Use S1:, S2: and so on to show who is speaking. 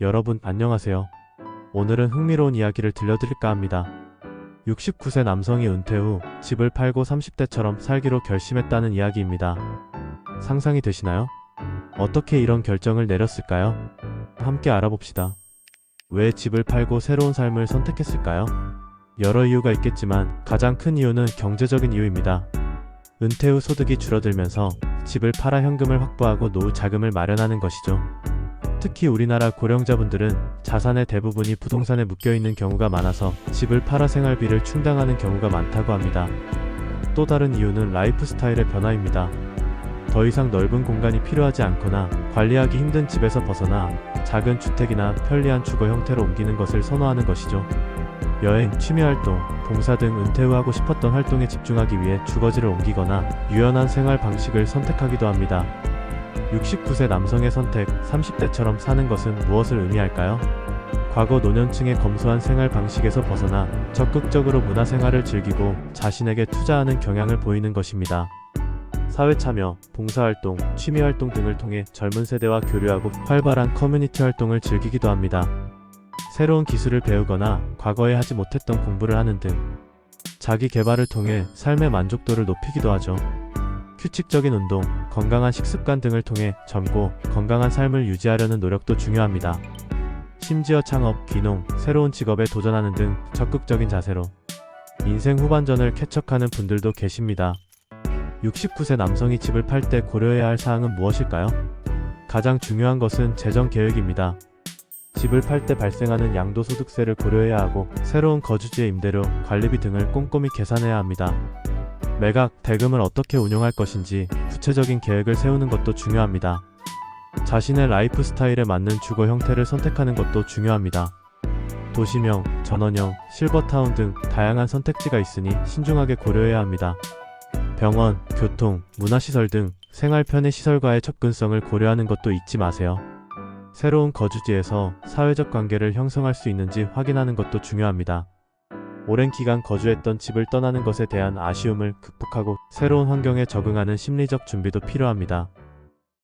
S1: 여러분 안녕하세요. 오늘은 흥미로운 이야기를 들려드릴까 합니다. 69세 남성이 은퇴 후 집을 팔고 30대처럼 살기로 결심했다는 이야기입니다. 상상이 되시나요? 어떻게 이런 결정을 내렸을까요? 함께 알아봅시다. 왜 집을 팔고 새로운 삶을 선택했을까요? 여러 이유가 있겠지만 가장 큰 이유는 경제적인 이유입니다. 은퇴 후 소득이 줄어들면서 집을 팔아 현금을 확보하고 노후 자금을 마련하는 것이죠. 특히 우리나라 고령자분들은 자산의 대부분이 부동산에 묶여 있는 경우가 많아서 집을 팔아 생활비를 충당하는 경우가 많다고 합니다. 또 다른 이유는 라이프 스타일의 변화입니다. 더 이상 넓은 공간이 필요하지 않거나 관리하기 힘든 집에서 벗어나 작은 주택이나 편리한 주거 형태로 옮기는 것을 선호하는 것이죠. 여행, 취미활동, 봉사 등 은퇴 후 하고 싶었던 활동에 집중하기 위해 주거지를 옮기거나 유연한 생활 방식을 선택하기도 합니다. 69세 남성의 선택, 30대처럼 사는 것은 무엇을 의미할까요? 과거 노년층의 검소한 생활 방식에서 벗어나 적극적으로 문화생활을 즐기고 자신에게 투자하는 경향을 보이는 것입니다. 사회 참여, 봉사활동, 취미활동 등을 통해 젊은 세대와 교류하고 활발한 커뮤니티 활동을 즐기기도 합니다. 새로운 기술을 배우거나 과거에 하지 못했던 공부를 하는 등 자기 개발을 통해 삶의 만족도를 높이기도 하죠. 규칙적인 운동, 건강한 식습관 등을 통해 젊고 건강한 삶을 유지하려는 노력도 중요합니다. 심지어 창업, 귀농, 새로운 직업에 도전하는 등 적극적인 자세로 인생 후반전을 개척하는 분들도 계십니다. 69세 남성이 집을 팔 때 고려해야 할 사항은 무엇일까요? 가장 중요한 것은 재정 계획입니다. 집을 팔 때 발생하는 양도소득세를 고려해야 하고 새로운 거주지의 임대료, 관리비 등을 꼼꼼히 계산해야 합니다. 매각, 대금을 어떻게 운용할 것인지 구체적인 계획을 세우는 것도 중요합니다. 자신의 라이프 스타일에 맞는 주거 형태를 선택하는 것도 중요합니다. 도시명, 전원형, 실버타운 등 다양한 선택지가 있으니 신중하게 고려해야 합니다. 병원, 교통, 문화시설 등 생활 편의 시설과의 접근성을 고려하는 것도 잊지 마세요. 새로운 거주지에서 사회적 관계를 형성할 수 있는지 확인하는 것도 중요합니다. 오랜 기간 거주했던 집을 떠나는 것에 대한 아쉬움을 극복하고 새로운 환경에 적응하는 심리적 준비도 필요합니다.